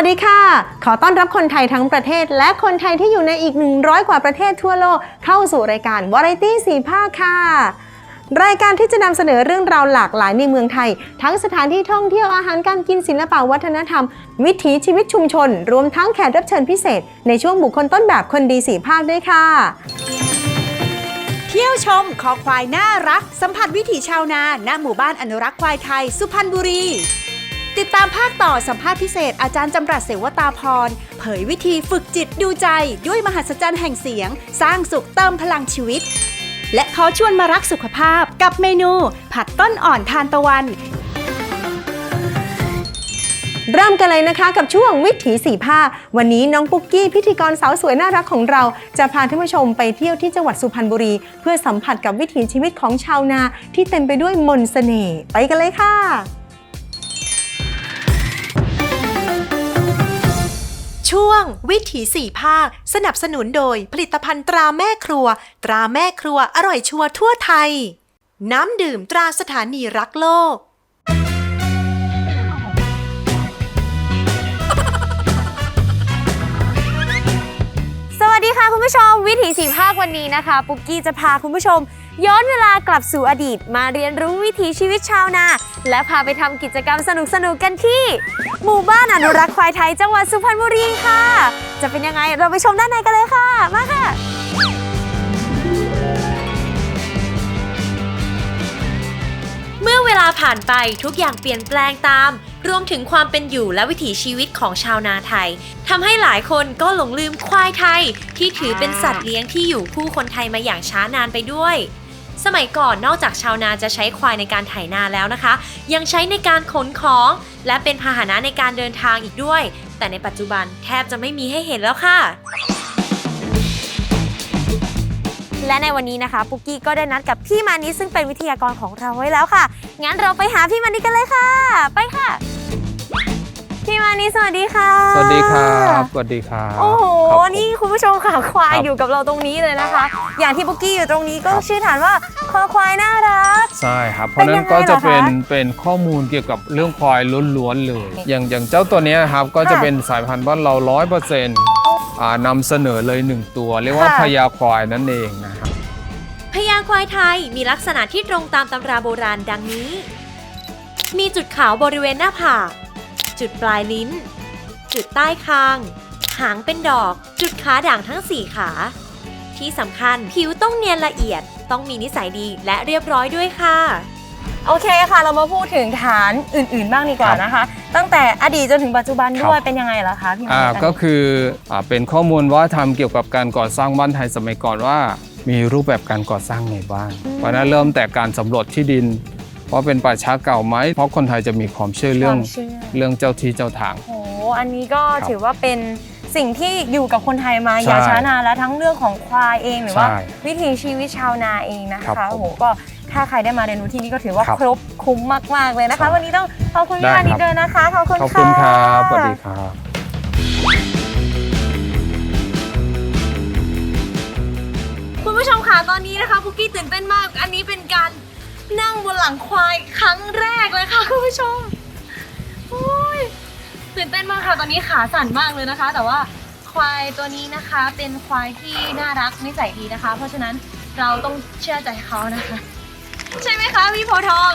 วัสดีค่ะ ขอต้อนรับคนไทยทั้งประเทศ และคนไทยที่อยู่ในอีก 100 กว่าประเทศทั่วโลก เข้าสู่รายการ Variety สีภาคค่ะ รายการที่จะนำเสนอเรื่องราวหลากหลายในเมืองไทย ทั้งสถานที่ท่องเที่ยวอาหารการกินศิลปะวัฒนธรรม วิถีชีวิตชุมชน รวมทั้งแขกรับเชิญพิเศษ ในช่วงบุคคลต้นแบบคนดีสีภาคด้วยค่ะเที่ยวชมคอควายน่ารัก สัมผัสวิถีชาวนาณหมู่บ้านอนุรักษ์ควายไทย สุพรรณบุรี ติดตามภาคต่อสัมภาษณ์พิเศษ อาจารย์จำรัดเสวตาพร เผยวิธีฝึกจิตดูใจ ด้วยมหัศจรรย์แห่งเสียง สร้างสุขเติมพลังชีวิต และขอชวนมารักสุขภาพกับเมนู ผัดต้นอ่อนทานตะวัน เริ่มกันเลยนะคะกับช่วงวิถีสีภาวันนี้น้องปุ๊กกี้พิธีกรสาวสวยน่ารักของเรา จะพาท่านผู้ชมไปเที่ยวที่จังหวัดสุพรรณบุรี เพื่อสัมผัสกับวิถีชีวิตของชาวนาที่เต็มไปด้วยมนต์เสน่ห์ไปกันเลยค่ะ ช่วงวิถีสี่ภาค สนับสนุนโดยผลิตภัณฑ์ตราแม่ครัว ตราแม่ครัวอร่อยชัวร์ทั่วไทย น้ำดื่มตราสถานีรักโลก สวัสดีค่ะคุณผู้ชมวิถีสีภาควันนี้นะคะ ปุ๊กกี้จะพาคุณผู้ชม ย้อนเวลากลับสู่อดีตมาเรียนรู้วิถีชีวิตชาวนา และพาไปทำกิจกรรมสนุกๆกันที่ หมู่บ้านอนุรักษ์ควายไทยจังหวัดสุพรรณบุรีค่ะ จะเป็นยังไงเราไปชมด้านในกันเลยค่ะ มาค่ะ เมื่อเวลาผ่านไปทุกอย่างเปลี่ยนแปลงตาม รวมถึงความเป็นอยู่และวิถีชีวิตของชาวนาไทยทำให้หลายคนก็หลงลืมควายไทย ที่ถือเป็นสัตว์เลี้ยงที่อยู่คู่คนไทยมาอย่างช้านานไปด้วย สมัยก่อนนอกจากชาวนาจะใช้ควายในการไถนาแล้วนะคะ ยังใช้ในการขนของ และเป็นพาหนะในการเดินทางอีกด้วย แต่ในปัจจุบันแทบจะไม่มีให้เห็นแล้วค่ะและในวันนี้นะคะปุกกี้ก็ได้นัดกับพี่มานิซึ่งเป็นวิทยากรของเราไว้แล้วค่ะ งั้นเราไปหาพี่มานิกันเลยค่ะ ไปค่ะ พี่มานิดสวัสดีค่ะ สวัสดีครับสวัสดีครับโอ้โห ครับผม นี่คุณผู้ชมค่ะควายครับอยู่กับเราตรงนี้เลยนะคะ อย่างที่ปุกกี้อยู่ตรงนี้ก็ครับ ชื่อฐานว่าคอควายน่ารัก ใช่ครับ เพราะฉะนั้นเป็นยังไงก็จะเหรอคะเป็นเป็นข้อมูลเกี่ยวกับเรื่องควายล้วนๆเลย อย่างอย่างเจ้าตัวเนี้ยครับก็จะค่ะเป็นสายพันธุ์บ้านเราร้อยเปอร์เซ็นต์นำเสนอเลยหนึ่งตัว เรียกว่าค่ะ พญาควายนั่นเองนะครับ พญาควายไทยมีลักษณะที่ตรงตามตำราโบราณดังนี้ มีจุดขาวบริเวณหน้าผาก จุดปลายลิ้น จุดใต้คาง หางเป็นดอก จุดขาด่างทั้ง 4 ขา ที่สำคัญผิวต้องเนียนละเอียด ต้องมีนิสัยดีและเรียบร้อยด้วยค่ะ โอเคค่ะ เรามาพูดถึงฐานอื่น ๆ บ้างดีกว่าครับนะคะ ตั้งแต่อดีตจนถึงปัจจุบันครับด้วยเป็นยังไงล่ะคะพี่มาอ่านิดก็คืออ่าเป็นข้อมูลว่าทำเกี่ยวกับการก่อสร้างบ้านไทยสมัยก่อนว่า มีรูปแบบการก่อสร้างไงบ้างเพราะฉะนั้นเริ่มแต่การสำรวจที่ดิน ว่าเป็นป่าช้าเก่าไหมเพราะคนไทยจะมีความเชื่อเรื่องความเชื่อ เรื่องเจ้าที่เจ้าทาง โอ้โหอันนี้ก็ครับถือว่าเป็นสิ่งที่อยู่กับคนไทยมาใช่อย่าช้านานแล้วทั้งเรื่องของควายเองหรือว่า ใช่วิถีชีวิตชาวนาเองนะครัคะบผมโอ้โหก็ถ้าใครได้มาเรียนรู้ที่นี่ก็ถือว่าครับครบคุ้มมาก ๆ เลยนะคะใช่วันนี้ต้องขอบคุณพี่ได้มานิดครับด้วยนะคะขอบคุณขอบคุณคค่ะรับสวัสดีครับ คุณผู้ชมค่ะตอนนี้นะคะคุกกี้ตื่นเต้นมาก อันนี้เป็นการ นั่งบนหลังควายครั้งแรกเลยค่ะคุณผู้ชมโอ้ยตื่นเต้นมากค่ะตอนนี้ขาสั่นมากเลยนะคะ แต่ว่าควายตัวนี้นะคะเป็นควายที่น่ารักนิสัยดีนะคะ เพราะฉะนั้นเราต้องเชื่อใจเขานะคะ ใช่ไหมคะพี่โพทอง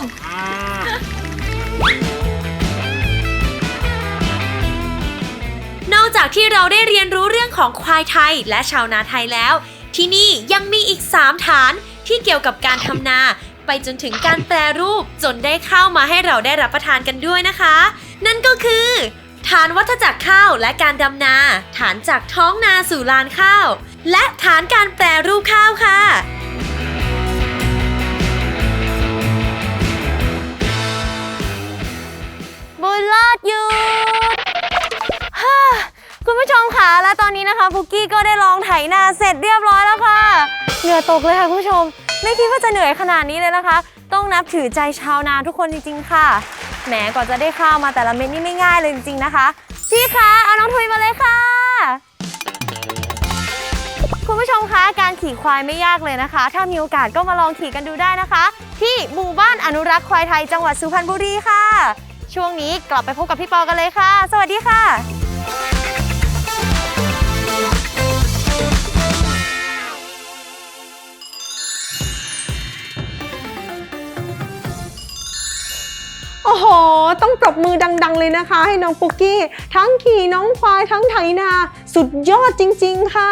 นอกจากที่เราได้เรียนรู้เรื่องของควายไทยและชาวนาไทยแล้ว ที่นี่ยังมีอีก 3 ฐานที่เกี่ยวกับการทำนา ไปจนถึงการแปรรูปจนได้ข้าวมาให้เราได้รับประทานกันด้วยนะคะ นั่นก็คือฐานวัฏจักรข้าวและการดำนา ฐานจากท้องนาสู่ลานข้าว และฐานการแปรรูปข้าวค่ะบุญรอดยุดฮ่คุณผู้ชมค่ะ และตอนนี้นะคะพุกกี้ก็ได้ลองไถนาเสร็จเรียบร้อยแล้วค่ะ เหงื่อตกเลยค่ะคุณผู้ชม ไม่คิดว่าจะเหนื่อยขนาดนี้เลยนะคะ ต้องนับถือใจชาวนาทุกคนจริง ๆ ค่ะ แหมกว่าจะได้ข้าวมาแต่ละเม็ดนี่ไม่ง่ายเลยจริง ๆ นะคะ พี่คะ เอาน้องทุยมาเลยค่ะ คุณผู้ชมคะ การขี่ควายไม่ยากเลยนะคะ ถ้ามีโอกาสก็มาลองขี่กันดูได้นะคะ ที่หมู่บ้านอนุรักษ์ควายไทยจังหวัดสุพรรณบุรีค่ะ ช่วงนี้กลับไปพบกับพี่ปอกันเลยค่ะ สวัสดีค่ะ โห ต้องปรบมือดัง ๆ เลยนะคะ ให้น้องปุกกี้ ทั้งขี่น้องควายทั้งไถนา สุดยอดจริง ๆ ค่ะ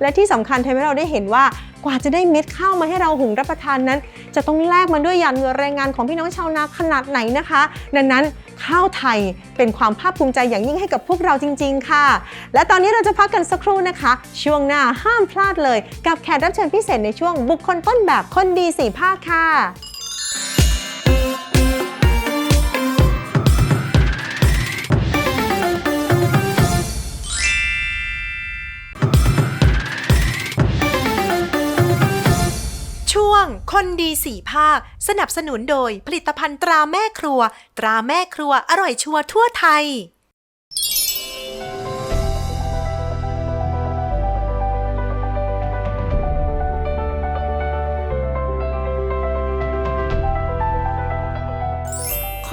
และที่สำคัญทำให้เราได้เห็นว่ากว่าจะได้เม็ดข้าวมาให้เราหุงรับประทานนั้น จะต้องแลกมันด้วยหยาดเหงื่อแรงงานของพี่น้องชาวนาขนาดไหนนะคะ ดังนั้นข้าวไทยเป็นความภาคภูมิใจอย่างยิ่งให้กับพวกเราจริง ๆ ค่ะ และตอนนี้เราจะพักกันสักครู่นะคะ ช่วงหน้าห้ามพลาดเลย กับแขกรับเชิญพิเศษในช่วงบุคคลต้นแบบคนดีสี่ภาคค่ะ คนดีสี่ภาค สนับสนุนโดยผลิตภัณฑ์ตราแม่ครัว ตราแม่ครัวอร่อยชัวร์ทั่วไทย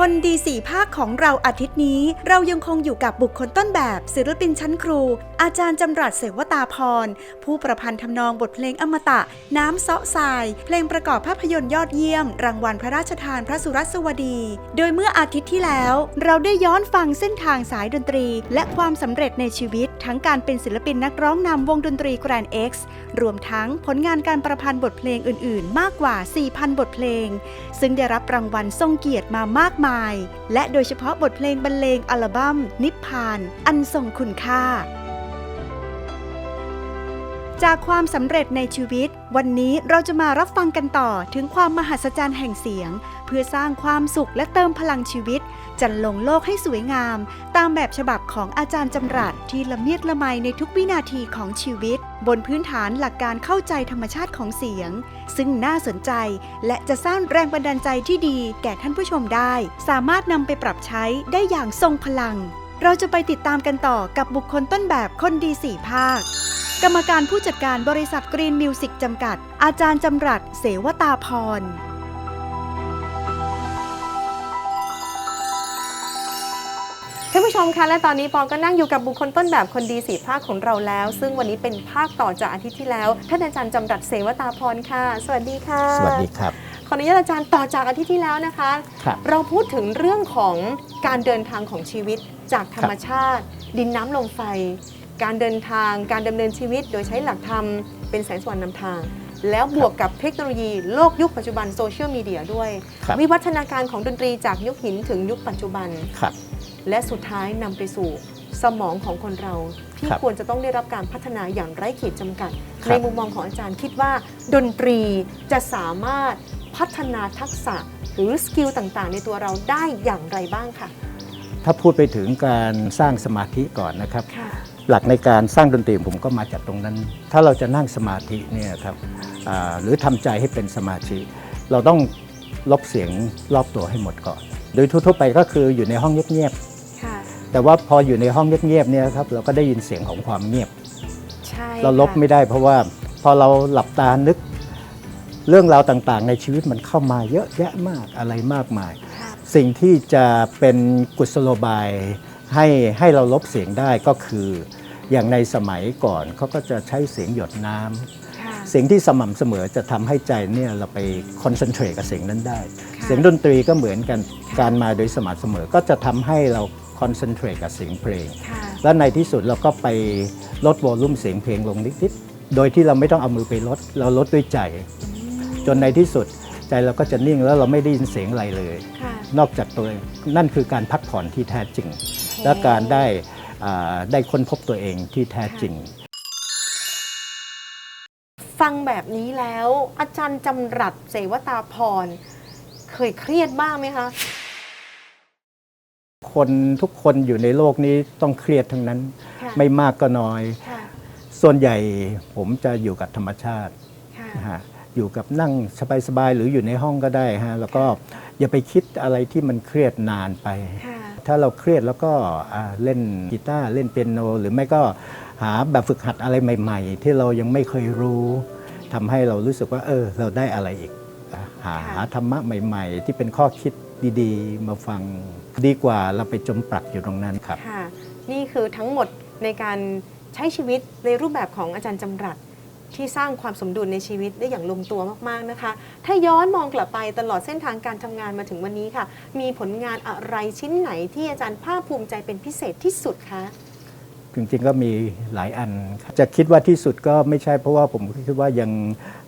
คนดีสี่ภาคของเราอาทิตย์นี้ เรายังคงอยู่กับบุคคลต้นแบบศิลปินชั้นครู อาจารย์จำรัดเสวตาพร ผู้ประพันธ์ทำนองบทเพลงอมตะ น้ำเซาะทราย เพลงประกอบภาพยนตร์ยอดเยี่ยม รางวัลพระราชทานพระสุรสวดี โดยเมื่ออาทิตย์ที่แล้ว เราได้ย้อนฟังเส้นทางสายดนตรี และความสำเร็จในชีวิต ทั้งการเป็นศิลปินนักร้องนำวงดนตรีแกรน X รวมทั้งผลงานการประพันธ์บทเพลงอื่น ๆ มากกว่า 4,000 บทเพลง ซึ่งได้รับรางวัลทรงเกียรติมามากมายและโดยเฉพาะบทเพลงบรรเลงอัลบั้มนิพพาน อันทรงคุณค่า จากความสำเร็จในชีวิต วันนี้เราจะมารับฟังกันต่อถึงความมหัศจรรย์แห่งเสียง เพื่อสร้างความสุขและเติมพลังชีวิต จันลงโลกให้สวยงาม ตามแบบฉบับของอาจารย์จำรัดที่ละเมียดละไมในทุกวินาทีของชีวิต บนพื้นฐานหลักการเข้าใจธรรมชาติของเสียง ซึ่งน่าสนใจและจะสร้างแรงบันดาลใจที่ดีแก่ท่านผู้ชมได้ สามารถนำไปปรับใช้ได้อย่างทรงพลัง เราจะไปติดตามกันต่อกับบุคคลต้นแบบคนดีสี่ภาค กรรมการผู้จัดการบริษัทกรีนมิวสิกจำกัด อาจารย์จำรัดเสวตาพร ท่านผู้ชมคะและตอนนี้ปอก็นั่งอยู่กับบุคคลต้นแบบคนดีสีภาคของเราแล้ว ซึ่งวันนี้เป็นภาคต่อจากอาทิตย์ที่แล้ว ท่านอาจารย์จำรัดเสวตาพรค่ะ สวัสดีค่ะ สวัสดีครับ ขออนุญาตอาจารย์ต่อจากอาทิตย์ที่แล้วนะคะ ครับ เราพูดถึงเรื่องของการเดินทางของชีวิต จากธรรมชาติ ดินน้ำลมไฟ การเดินทางการดำเนินชีวิต โดยใช้หลักธรรมเป็นแสงสว่างนำทาง แล้วบวกกับเทคโนโลยีโลกยุคปัจจุบันโซเชียลมีเดียด้วย ครับ วิวัฒนาการของดนตรีจากยุคหินถึงยุคปัจจุบัน ครับ และสุดท้ายนำไปสู่สมองของคนเรา ที่ครับควรจะต้องได้รับการพัฒนาอย่างไร้ขีดจำกัด ครับ ในมุมมองของอาจารย์คิดว่า ดนตรีจะสามารถพัฒนาทักษะหรือสกิลต่างๆ ในตัวเราได้อย่างไรบ้างค่ะ ถ้าพูดไปถึงการสร้างสมาธิก่อนนะครับค่ะหลักในการสร้างดนตรีผมก็มาจากตรงนั้น ถ้าเราจะนั่งสมาธิเนี่ยครับอ่าหรือทำใจให้เป็นสมาธิเราต้องลบเสียงรอบตัวให้หมดก่อน โดยทั่วๆไปก็คืออยู่ในห้องเงียบค่ะๆแต่ว่าพออยู่ในห้องเงียบๆเนี่ยครับเราก็ได้ยินเสียงของความเงียบใช่เราลบค่ะไม่ได้เพราะว่าพอเราหลับตานึก เรื่องราวต่างๆ ในชีวิตมันเข้ามาเยอะแยะมากอะไรมากมายค่ะ สิ่งที่จะเป็นกุศโลบายให้ให้เราลบเสียงได้ก็คือ อย่างในสมัยก่อนเขาก็จะใช้เสียงหยดน้ำค่ะเสียงที่สม่ำเสมอจะทำให้ใจเนี่ยเราไปคอนเซนเทรตกับเสียงนั้นได้ค่ะเสียงดนตรีก็เหมือนกันค่ะการมาโดยสม่ำเสมอก็จะทำให้เราคอนเซนเทรตกับเสียงเพลงค่ะแล้วในที่สุดเราก็ไปลดวอลลุ่มเสียงเพลงลงนิดๆโดยที่เราไม่ต้องเอามือไปลด เราลดด้วยใจ จนในที่สุด ใจเราก็จะนิ่งแล้วเราไม่ได้ยินเสียงอะไรเลย ค่ะ นอกจากตัวเองนั่นคือการพักผ่อนที่แท้จริง และการได้อ่าได้ค้นพบตัวเองที่แท้จริง ฟังแบบนี้แล้ว อาจารย์จำรัดเสวตาพร เคยเครียดบ้างไหมคะ คนทุกคนอยู่ในโลกนี้ต้องเครียดทั้งนั้น ค่ะ ไม่มากก็น้อย ค่ะ ส่วนใหญ่ผมจะอยู่กับธรรมชาติค่ะ นะฮะ อยู่กับนั่งสบายๆหรืออยู่ในห้องก็ได้ฮะแล้วก็อย่าไปคิดอะไรที่มันเครียดนานไป ค่ะถ้าเราเครียดแล้วก็อ่าเล่นกีตาร์เล่นเปียโน หรือไม่ก็หาแบบฝึกหัดอะไรใหม่ ๆ ที่เรายังไม่เคยรู้ทำให้เรารู้สึกว่า เออ เราได้อะไรอีกอะหาค่ะหาธรรมะใหม่ ๆ ที่เป็นข้อคิดดีๆ มาฟังดีกว่าเราไปจมปลักอยู่ตรงนั้นครับ ค่ะ นี่คือทั้งหมดในการใช้ชีวิตในรูปแบบของอาจารย์จำรัด ที่สร้างความสมดุลในชีวิตได้อย่างลงตัวมากๆนะคะ ถ้าย้อนมองกลับไปตลอดเส้นทางการทำงานมาถึงวันนี้ค่ะ มีผลงานอะไรชิ้นไหนที่อาจารย์ภาคภูมิใจเป็นพิเศษที่สุดคะ จริงๆก็มีหลายอันครับจะคิดว่าที่สุดก็ไม่ใช่เพราะว่าผมคิดว่ายัง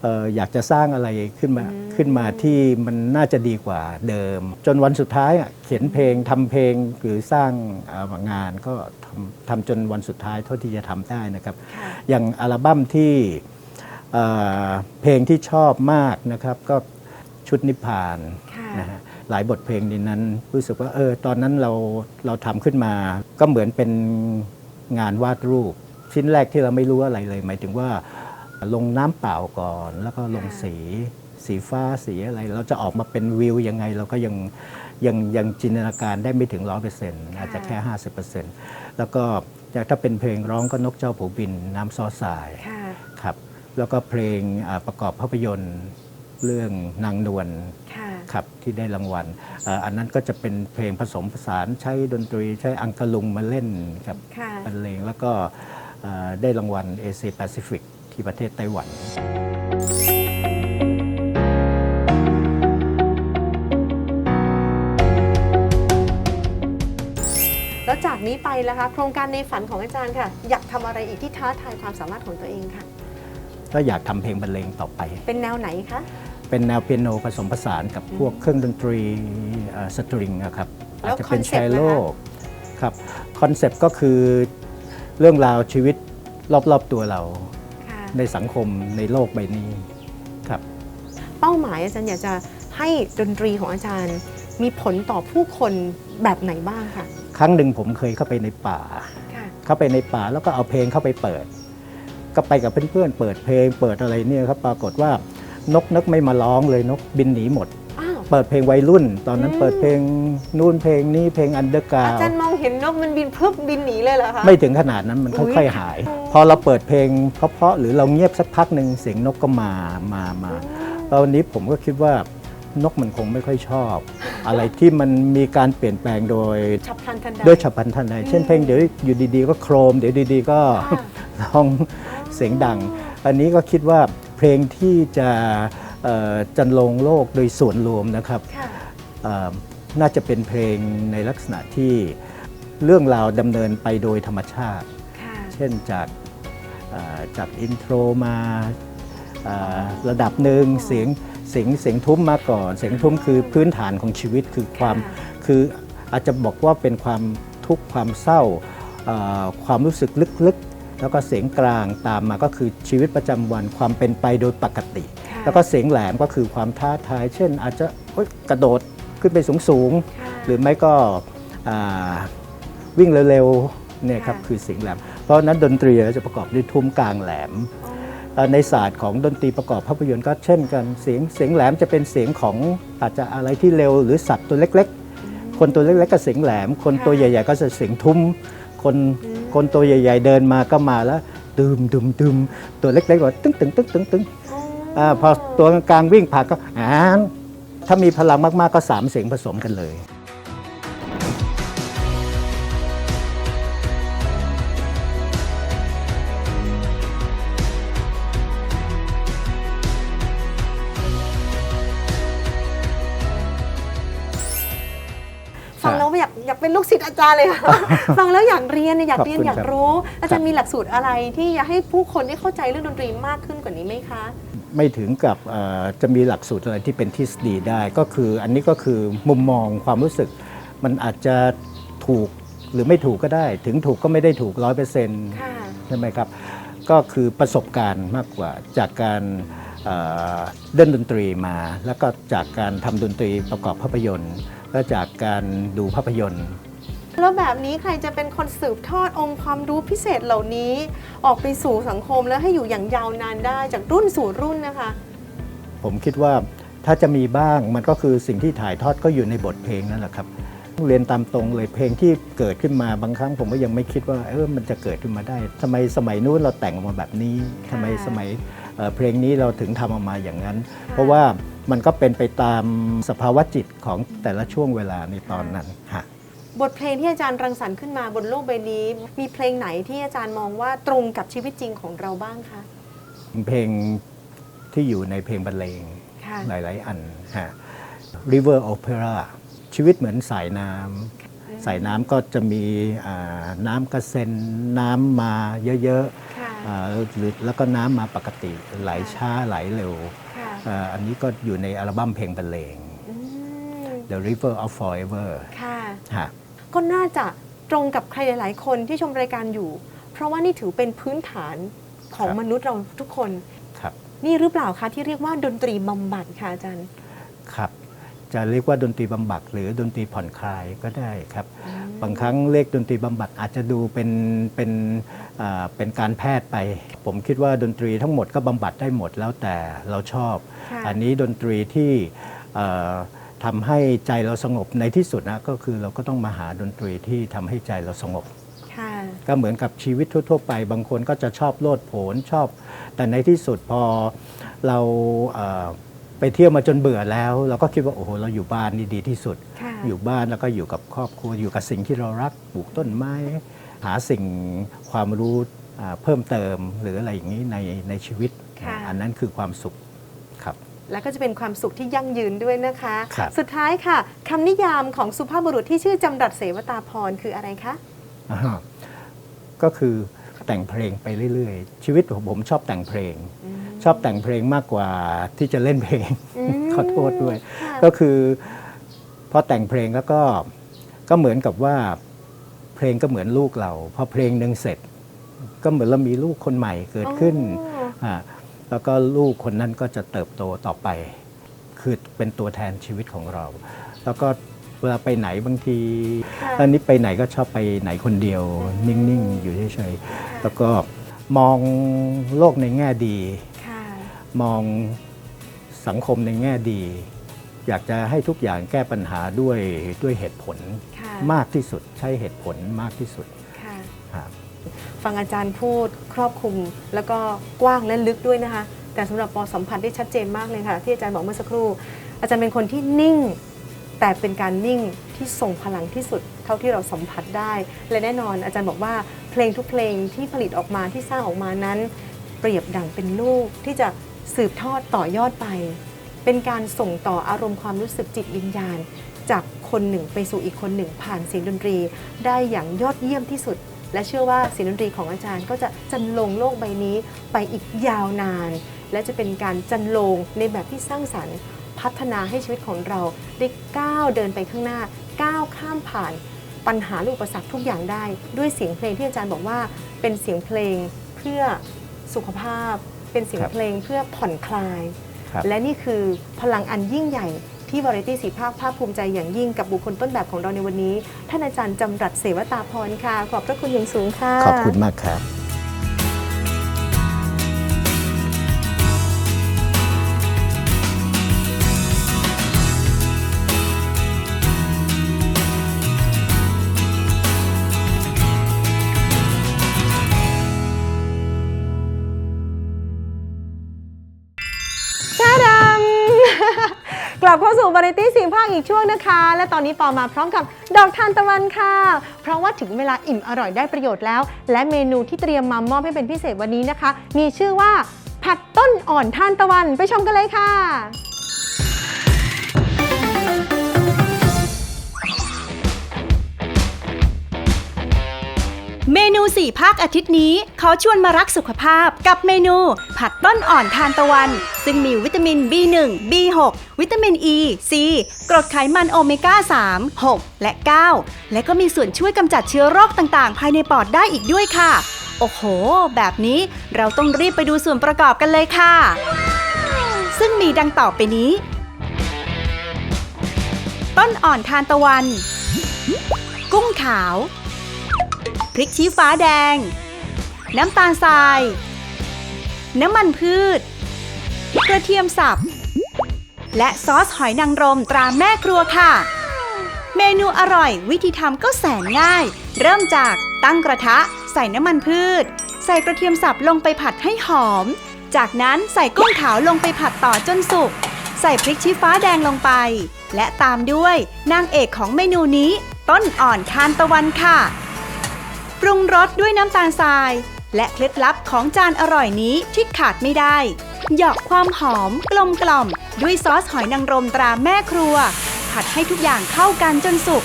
เอ่ออยากจะสร้างอะไรขึ้นมาขึ้นมาที่มันน่าจะดีกว่าเดิม จนวันสุดท้ายอะเขียนเพลงทำเพลงหรือสร้างเอ่องานก็ทำทำจนวันสุดท้ายเท่าที่จะทำได้นะครับค่ะอย่างอัลบั้มที่เอ่อเพลงที่ชอบมากนะครับ ก็ชุดนิพพานค่ะนะฮะหลายบทเพลงในนั้น รู้สึกว่าเออตอนนั้นเราเราทำขึ้นมาก็เหมือนเป็น งานวาดรูป ชิ้นแรกที่เราไม่รู้อะไรเลย หมายถึงว่าลงน้ำเปล่าก่อน แล้วก็ลงสี สีฟ้าสีอะไร เราจะออกมาเป็นวิวยังไง เราก็ยังยังยังจินตนาการได้ไม่ถึงร้อยเปอร์เซ็นต์อาจจะแค่ห้าสิบเปอร์เซ็นต์แล้วก็อย่างถ้าเป็นเพลงร้องก็นกเจ้าผูบินน้ำซอสายค่ะครับ แล้วก็เพลงอ่าประกอบภาพยนตร์เรื่องนางนวล ค่ะครับที่ได้รางวัลเอ่ออันนั้นก็จะเป็นเพลงผสมผสานใช้ดนตรีใช้อังกะลุงมาเล่นกับค่ะบรรเลงแล้วก็เอ่อได้รางวัลเอเชียแปซิฟิกที่ประเทศไต้หวันแล้วจากนี้ไปล่ะคะโครงการในฝันของอาจารย์ค่ะ อยากทำอะไรอีกที่ท้าทายความสามารถของตัวเองค่ะ ก็อยากทำเพลงบรรเลงต่อไป เป็นแนวไหนคะ เป็นแนวเปียโนผสมผสานกับพวกเครื่องดนตรีเอ่อสตริงนะครับแล้อาจวจะเป็นคอนแชเซ็ปต์โลล่ะคะครับคอนเซปต์ก็คือเรื่องราวชีวิตรอบๆตัวเราค่ะในสังคมในโลกใบนี้ครับเป้าหมายอาจารย์อยากจะให้ดนตรีของอาจารย์มีผลต่อผู้คนแบบไหนบ้างค่ะครั้งหนึ่งผมเคยเข้าไปในป่าค่ะเข้าไปในป่าแล้วก็เอาเพลงเข้าไปเปิด ก็ไปกับเพื่อนๆเปิดเพลงเปิดอะไรเนี่ยครับปรากฏว่า นกนึกไม่มาร้องเลยนกบินหนีหมด อ้าว เปิดเพลงวัยรุ่น ตอนนั้นอืม เปิดเพลงนู่นเพลงนี้เพลงอันเดอร์กาอาจารย์มองเห็นนกมันบินพรึบบินหนีเลยเหรอคะ ไม่ถึงขนาดนั้นมันอุ๊ย ค่อยๆหาย พอเราเปิดเพลงเพราะๆหรือเราเงียบสักพักหนึ่งเสียงนกก็มามามาตอนนี้ผมก็คิดว่านกมันคงไม่ค่อยชอบ อะไรที่มันมีการเปลี่ยนแปลงโดย ฉับพลันทันใด ด้วยฉับพลันทันใดเช่นเพลงเดี๋ยวอยู่ดีๆ ก็โครม เดี๋ยวดีๆ ก็ค่ะร้องเสียงดัง อันนี้ก็คิดว่า เพลงที่จะเอ่อจันลงโลกโดยส่วนรวมนะครับค่ะเอ่อน่าจะเป็นเพลงในลักษณะที่เรื่องราวดำเนินไปโดยธรรมชาติค่ะเช่นจากเอ่อจากอินโทรมาเอ่อระดับหนึ่งเสียงเสียงเสียงทุ้มมาก่อน เสียงทุ้มคือพื้นฐานของชีวิตคือความค่ะคืออาจจะบอกว่าเป็นความทุกข์ความเศร้าเอ่อความรู้สึกลึกๆ แล้วก็เสียงกลางตามมาก็คือชีวิตประจำวันความเป็นไปโดยปกติค่ะแล้วก็เสียงแหลมก็คือความท้าทาย เช่น อาจจะโอ๊ยกระโดดขึ้นไปสูงๆค่ะหรือไม่ก็อ่าวิ่งเร็วๆเนี่ยครับค่ะคือเสียงแหลม เพราะฉะนั้นดนตรีจะประกอบด้วยทุ้มกลางแหลมเอ่อในศาสตร์ของดนตรีประกอบภาพยนตร์ก็เช่นกันเสียงเสียงแหลมจะเป็นเสียงของอาจจะอะไรที่เร็วหรือสัตว์ตัวเล็ก ๆ คนตัวเล็กๆก็เสียงแหลม คนตัวใหญ่ ๆ ก็จะเสียงทุ้มคน คนตัวใหญ่ ๆ เดินมาก็มาแล้วดืมดืมดืมตัวเล็กๆก็ตึ้งตึ้งตึ้งตึ้งตึ้งอ่าพอตัวกลางๆวิ่งผ่านก็อ่านถ้ามีพลังมากๆก็สามเสียงผสมกันเลย อยากอยากเป็นเป็นลูกศิษย์อาจารย์เลยค่ะ ฟังแล้วอยากเรียนเนี่ยอยากเรียนขอบคุณอยากครับรู้ อาจารครัย์บมีหลักสูตรอะไรที่จะให้ผู้คนได้เข้าใจเรื่องดนตรีมากขึ้นกว่านี้ไหมคะ ไม่ถึงกับเอ่อจะมีหลักสูตรอะไรที่เป็นทฤษฎีได้ ก็คืออันนี้ก็คือมุมมองความรู้สึก มันอาจจะถูกหรือไม่ถูกก็ได้ ถึงถูกก็ไม่ได้ถูกร้อยเปอร์เซ็นต์ค่ะใช่ไหมครับ ก็คือประสบการณ์มากกว่าจากการเอ่อเล่นดนตรีมา แล้วก็จากการทำดนตรีประกอบภาพยนตร์ และจากการดูภาพยนตร์ แล้วแบบนี้ใครจะเป็นคนสืบทอดองค์ความรู้พิเศษเหล่านี้ ออกไปสู่สังคมแล้วให้อยู่อย่างยาวนานได้จากรุ่นสู่รุ่นนะคะ ผมคิดว่าถ้าจะมีบ้างมันก็คือสิ่งที่ถ่ายทอดก็อยู่ในบทเพลงนั่นแหละครับเรียนตามตรงเลยเพลงที่เกิดขึ้นมาบางครั้งผมก็ยังไม่คิดว่าเออมันจะเกิดขึ้นมาได้ทำไมสมัยนู้นเราแต่งออกมาแบบนี้ทำไมสมัยเอ่อเพลงนี้เราถึงทำออกมาอย่างนั้น เพราะว่า มันก็เป็นไปตามสภาวะจิตของแต่ละช่วงเวลาในตอนนั้นฮะบทเพลงที่อาจารย์รังสรรค์ขึ้นมาบนโลกใบนี้ มีเพลงไหนที่อาจารย์มองว่าตรงกับชีวิตจริงของเราบ้างคะเพลงที่อยู่ในเพลงบรรเลงค่ะหลาย ๆ อันฮะ River Opera ชีวิตเหมือนสายน้ำสายน้ำก็จะมีอ่าน้ำกระเซ็นน้ำมาเยอะค่ะๆอ่าหรือแล้วก็น้ำมาปกติไหลช้าไหลเร็วค่ะ อ่าอันนี้ก็อยู่ในอัลบั้มเพลงบรรเลง อืม The River of Forever ค่ะ ฮะ ก็น่าจะตรงกับใครหลาย ๆ คนที่ชมรายการอยู่ เพราะว่านี่ถือเป็นพื้นฐานของครับ มนุษย์เราทุกคน ครับ นี่หรือเปล่าคะที่เรียกว่าดนตรีบำบัดค่ะอาจารย์ ครับ จะเรียกว่าดนตรีบำบัดหรือดนตรีผ่อนคลายก็ได้ครับ บางครั้งเรียกดนตรีบำบัดอาจจะดูเป็นเป็นอ่าเป็นการแพทย์ไป ผมคิดว่าดนตรีทั้งหมดก็บำบัดได้หมดแล้วแต่เราชอบค่ะอันนี้ดนตรีที่เอ่อทำให้ใจเราสงบในที่สุดนะก็คือเราก็ต้องมาหาดนตรีที่ทำให้ใจเราสงบค่ะก็เหมือนกับชีวิตทั่ว ๆ ไป บางคนก็จะชอบโลดโผนชอบ แต่ในที่สุดพอเราเอ่อ ไปเที่ยวมาจนเบื่อแล้ว เราก็คิดว่าโอ้โหเราอยู่บ้านนี่ดีที่สุด ค่ะ อยู่บ้านแล้วก็อยู่กับครอบครัวอยู่กับสิ่งที่เรารักปลูกต้นไม้ หาสิ่งความรู้อ่าเพิ่มเติมหรืออะไรอย่างนี้ในในชีวิต ค่ะ อันนั้นคือความสุขครับ และก็จะเป็นความสุขที่ยั่งยืนด้วยนะคะ ครับ สุดท้ายค่ะคำนิยามของสุภาพบุรุษที่ชื่อจำรัดเสวตาพรคืออะไรคะ อ่าก็คือแต่งเพลงไปเรื่อยๆ ชีวิตของผมชอบแต่งเพลง ชอบแต่งเพลงมากกว่าที่จะเล่นเพลงอืมขอโทษด้วย ค่ะก็คือพอแต่งเพลงแล้วก็ก็เหมือนกับว่าเพลงก็เหมือนลูกเราพอเพลงหนึ่งเสร็จ ก็เหมือนเรามีลูกคนใหม่เกิดขึ้นอ๋อาแล้วก็ลูกคนนั้นก็จะเติบโตต่อไป คือเป็นตัวแทนชีวิตของเรา แล้วก็เวลาไปไหนบางทีค่ะ ตอนนี้ไปไหนก็ชอบไปไหนคนเดียว นิ่ง ๆ อยู่เฉยๆแล้วก็มองโลกในแง่ดีค่ะ มองสังคมในแง่ดี อยากจะให้ทุกอย่างแก้ปัญหาด้วยด้วยเหตุผลค่ะมากที่สุด ใช้เหตุผลมากที่สุดค่ะ ครับ ฟังอาจารย์พูดครอบคลุมแล้วก็กว้างและลึกด้วยนะคะ แต่สำหรับปอสัมผัสได้ชัดเจนมากเลยค่ะ ที่อาจารย์บอกเมื่อสักครู่ อาจารย์เป็นคนที่นิ่ง แต่เป็นการนิ่งที่ทรงพลังที่สุด เท่าที่เราสัมผัสได้ และแน่นอนอาจารย์บอกว่าเพลงทุกเพลงที่ผลิตออกมาที่สร้างออกมานั้น เปรียบดั่งเป็นลูกที่จะ สืบทอดต่อยอดไป เป็นการส่งต่ออารมณ์ความรู้สึกจิตวิญญาณ จากคนหนึ่งไปสู่อีกคนหนึ่ง ผ่านเสียงดนตรี ได้อย่างยอดเยี่ยมที่สุด และเชื่อว่าเสียงดนตรีของอาจารย์ก็จะจันลงโลกใบนี้ไปอีกยาวนาน และจะเป็นการจันลงในแบบที่สร้างสรรค์ พัฒนาให้ชีวิตของเราได้ก้าวเดินไปข้างหน้าก้าวข้ามผ่านปัญหาอุปสรรคทุกอย่างได้ ด้วยเสียงเพลงที่อาจารย์บอกว่าเป็นเสียงเพลงเพื่อสุขภาพ เป็นเสียงครับเพลงเพื่อผ่อนคลายครับและนี่คือพลังอันยิ่งใหญ่ที่วาไรตี้สีภาคภาคภูมิใจอย่างยิ่งกับบุคคลต้นแบบของเราในวันนี้ ท่านอาจารย์จำรัดเสวตาพรค่ะ ขอบพระคุณอย่างสูงค่ะ ขอบคุณมากครับ บาสู่วาไรตี้สีภาคอีกช่วงนะคะ และตอนนี้ปอมาพร้อมกับดอกทานตะวันค่ะ เพราะว่าถึงเวลาอิ่มอร่อยได้ประโยชน์แล้ว และเมนูที่เตรียมมามอบให้เป็นพิเศษวันนี้นะคะ มีชื่อว่าผัดต้นอ่อนทานตะวันไปชมกันเลยค่ะ สี่ภาคอาทิตย์นี้ ขอชวนมารักสุขภาพกับเมนู ผัดต้นอ่อนทานตะวัน ซึ่งมีวิตามิน B1 B6 วิตามิน E C กรดไขมันโอเมก้า 3 6 และ 9 และก็มีส่วนช่วยกำจัดเชื้อโรคต่างๆ ภายในปอดได้อีกด้วยค่ะ โอ้โห แบบนี้เราต้องรีบไปดูส่วนประกอบกันเลยค่ะ ซึ่งมีดังต่อไปนี้ ต้นอ่อนทานตะวัน กุ้งขาว ริกชี้ฟ้าแดง น้ำตาลทราย น้ำมันพืช กระเทียมสับ และซอสหอยนางรมตราแม่ครัวค่ะ เมนูอร่อยวิธีทำก็แสนง่าย เริ่มจากตั้งกระทะ ใส่น้ำมันพืช ใส่กระเทียมสับลงไปผัดให้หอม จากนั้นใส่กุ้งขาวลงไปผัดต่อจนสุก ใส่พริกชี้ฟ้าแดงลงไป และตามด้วยนางเอกของเมนูนี้ ต้นอ่อนทานตะวันค่ะ ปรุงรสด้วยน้ำตาลทราย และเคล็ดลับของจานอร่อยนี้ที่ขาดไม่ได้ หยอกความหอมกลมกล่อม ด้วยซอสหอยนางรมตราแม่ครัว ผัดให้ทุกอย่างเข้ากันจนสุก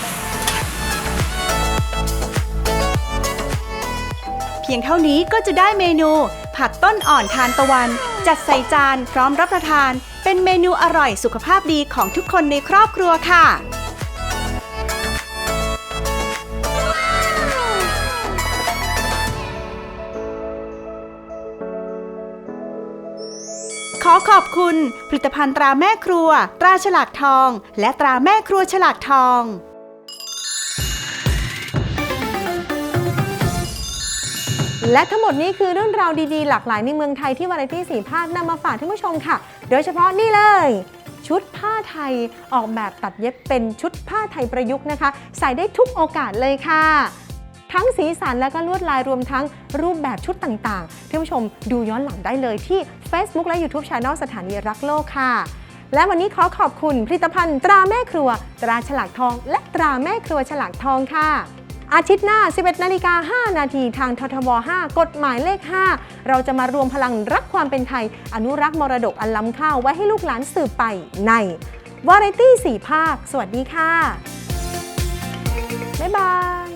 เพียงเท่านี้ก็จะได้เมนู ผัดต้นอ่อนทานตะวัน จัดใส่จานพร้อมรับประทาน เป็นเมนูอร่อยสุขภาพดีของทุกคนในครอบครัวค่ะ คุณ ผลิตภัณฑ์ตราแม่ครัว ตราฉลากทอง และตราแม่ครัวฉลากทอง และทั้งหมดนี้คือเรื่องราวดีๆ หลากหลายในเมืองไทยที่วาไรตี้สีภาคนำมาฝากท่านผู้ชมค่ะ โดยเฉพาะนี่เลย ชุดผ้าไทยออกแบบตัดเย็บเป็นชุดผ้าไทยประยุกต์นะคะ ใส่ได้ทุกโอกาสเลยค่ะ ทั้งสีสันและก็ลวดลายรวมทั้งรูปแบบชุดต่างๆท่านผู้ชมดูย้อนหลังได้เลยที่ Facebook และ YouTube Channel สถานีรักโลกค่ะ และวันนี้ขอขอบคุณผลิตภัณฑ์ตราแม่ครัว ตราฉลากทอง และตราแม่ครัวฉลากทองค่ะอาทิตย์หน้า 11 นาฬิกา 5 นาทีทางททบ 5 กฎหมายเลข 5 เราจะมารวมพลังรักความเป็นไทย อนุรักษ์มรดกอันล้ำค่าไว้ให้ลูกหลานสืบไปในวาไรตี้4ภาค สวัสดีค่ะ บ๊ายบาย